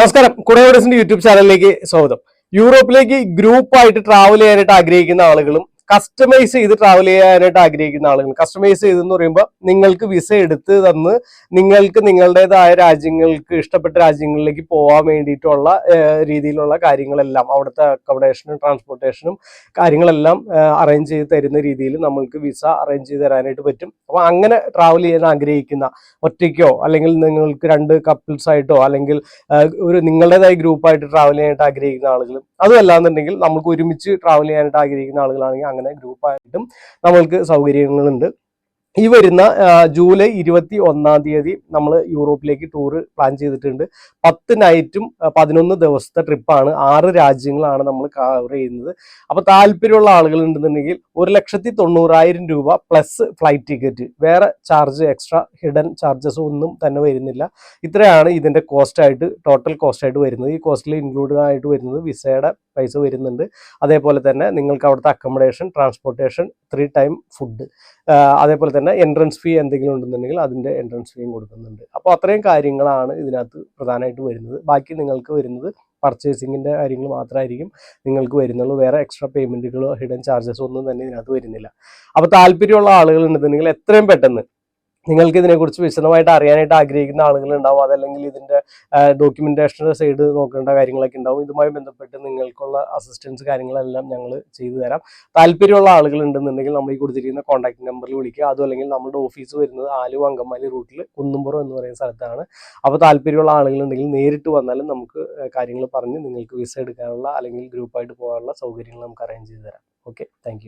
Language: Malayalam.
നമസ്കാരം. കുടയോടസിന്റെ യൂട്യൂബ് ചാനലിലേക്ക് സ്വാഗതം. യൂറോപ്പിലേക്ക് ഗ്രൂപ്പായിട്ട് ട്രാവൽ ചെയ്യാനായിട്ട് ആഗ്രഹിക്കുന്ന ആളുകളും കസ്റ്റമൈസ് ചെയ്ത് ട്രാവൽ ചെയ്യാനായിട്ട് ആഗ്രഹിക്കുന്ന ആളുകൾ കസ്റ്റമൈസ് ചെയ്തെന്ന് പറയുമ്പോൾ നിങ്ങൾക്ക് വിസ എടുത്ത് തന്ന് നിങ്ങൾക്ക് നിങ്ങളുടേതായ രാജ്യങ്ങൾക്ക് ഇഷ്ടപ്പെട്ട രാജ്യങ്ങളിലേക്ക് പോകാൻ വേണ്ടിയിട്ടുള്ള രീതിയിലുള്ള കാര്യങ്ങളെല്ലാം അവിടുത്തെ അക്കോമഡേഷനും ട്രാൻസ്പോർട്ടേഷനും കാര്യങ്ങളെല്ലാം അറേഞ്ച് ചെയ്ത് തരുന്ന രീതിയിൽ നമ്മൾക്ക് വിസ അറേഞ്ച് ചെയ്ത് തരാനായിട്ട് പറ്റും. അപ്പോൾ അങ്ങനെ ട്രാവൽ ചെയ്യാൻ ആഗ്രഹിക്കുന്ന ഒറ്റയ്ക്കോ അല്ലെങ്കിൽ നിങ്ങൾക്ക് രണ്ട് കപ്പിൾസ് ആയിട്ടോ അല്ലെങ്കിൽ ഒരു നിങ്ങളുടേതായ ഗ്രൂപ്പായിട്ട് ട്രാവൽ ചെയ്യാനായിട്ട് ആഗ്രഹിക്കുന്ന ആളുകളും അതുമല്ലാന്നുണ്ടെങ്കിൽ നമുക്ക് ഒരുമിച്ച് ട്രാവൽ ചെയ്യാനായിട്ട് ആഗ്രഹിക്കുന്ന ആളുകളാണെങ്കിൽ അങ്ങനെ ഗ്രൂപ്പായിട്ടും നമ്മൾക്ക് സൗകര്യങ്ങളുണ്ട്. ഈ വരുന്ന ജൂലൈ ഇരുപത്തി ഒന്നാം തീയതി നമ്മൾ യൂറോപ്പിലേക്ക് ടൂർ പ്ലാൻ ചെയ്തിട്ടുണ്ട്. പത്ത് നൈറ്റും പതിനൊന്ന് ദിവസത്തെ ട്രിപ്പാണ് ആറ് രാജ്യങ്ങളാണ് നമ്മൾ കവർ ചെയ്യുന്നത്. അപ്പോൾ താല്പര്യമുള്ള ആളുകൾ ഉണ്ടെന്നുണ്ടെങ്കിൽ ഒരു ലക്ഷത്തി തൊണ്ണൂറായിരം രൂപ പ്ലസ് ഫ്ലൈറ്റ് ടിക്കറ്റ് വേറെ ചാർജ് എക്സ്ട്രാ ഹിഡൻ ചാർജസ് ഒന്നും തന്നെ വരുന്നില്ല. ഇത്രയാണ് ഇതിന്റെ കോസ്റ്റായിട്ട് ടോട്ടൽ കോസ്റ്റായിട്ട് വരുന്നത്. ഈ കോസ്റ്റിൽ ഇൻക്ലൂഡഡ് ആയിട്ട് വരുന്നത് വിസയുടെ പൈസ വരുന്നുണ്ട്. അതേപോലെ തന്നെ നിങ്ങൾക്ക് അവിടുത്തെ accommodation transportation three time food അതേപോലെ തന്നെ എൻട്രൻസ് ഫീ എന്തെങ്കിലും ഉണ്ടെന്നുണ്ടെങ്കിൽ അതിന്റെ എൻട്രൻസ് ഫീയും കൊടുക്കുന്നുണ്ട്. അപ്പോൾ അത്രയും കാര്യങ്ങളാണ് ഇതിനകത്ത് പ്രധാനമായിട്ട് വരുന്നത്. ബാക്കി നിങ്ങൾക്ക് വരുന്നത് പർച്ചേസിങ്ങിന്റെ കാര്യങ്ങൾ മാത്രമായിരിക്കും നിങ്ങൾക്ക് വരുന്നുള്ളൂ. വേറെ എക്സ്ട്രാ പേയ്മെന്റുകളോ ഹിഡൻ ചാർജസോ ഒന്നും തന്നെ ഇതിനകത്ത് വരുന്നില്ല. അപ്പോൾ താല്പര്യമുള്ള ആളുകൾ ഉണ്ടെന്നുണ്ടെങ്കിൽ എത്രയും പെട്ടെന്ന് നിങ്ങൾക്ക് ഇതിനെക്കുറിച്ച് വിശദമായിട്ട് അറിയാനായിട്ട് ആഗ്രഹിക്കുന്ന ആളുകൾ ഉണ്ടാവും അതല്ലെങ്കിൽ ഇതിന്റെ ഡോക്യുമെന്റേഷന്റെ സൈഡ് നോക്കേണ്ട കാര്യങ്ങളൊക്കെ ഉണ്ടാവും. ഇതുമായി ബന്ധപ്പെട്ട് നിങ്ങൾക്കുള്ള അസിസ്റ്റൻസ് കാര്യങ്ങളെല്ലാം ഞങ്ങൾ ചെയ്തു തരാം. താല്പര്യമുള്ള ആളുകൾ ഉണ്ടെന്നുണ്ടെങ്കിൽ നമ്മൾ ഈ കൊടുത്തിരിക്കുന്ന കോൺടാക്ട് നമ്പറിൽ വിളിക്കുക. അതും അല്ലെങ്കിൽ നമ്മുടെ ഓഫീസ് വരുന്നത് ആലുവ അങ്കമാലി റൂട്ടിൽ കുന്നുംപുറം എന്ന് പറയുന്ന സ്ഥലത്താണ്. അപ്പോൾ താല്പര്യമുള്ള ആളുകളുണ്ടെങ്കിൽ നേരിട്ട് വന്നാലും നമുക്ക് കാര്യങ്ങൾ പറഞ്ഞ് നിങ്ങൾക്ക് വിസ എടുക്കാനുള്ള അല്ലെങ്കിൽ ഗ്രൂപ്പായിട്ട് പോകാനുള്ള സൗകര്യങ്ങൾ നമുക്ക് അറേഞ്ച് ചെയ്ത് തരാം. Okay thank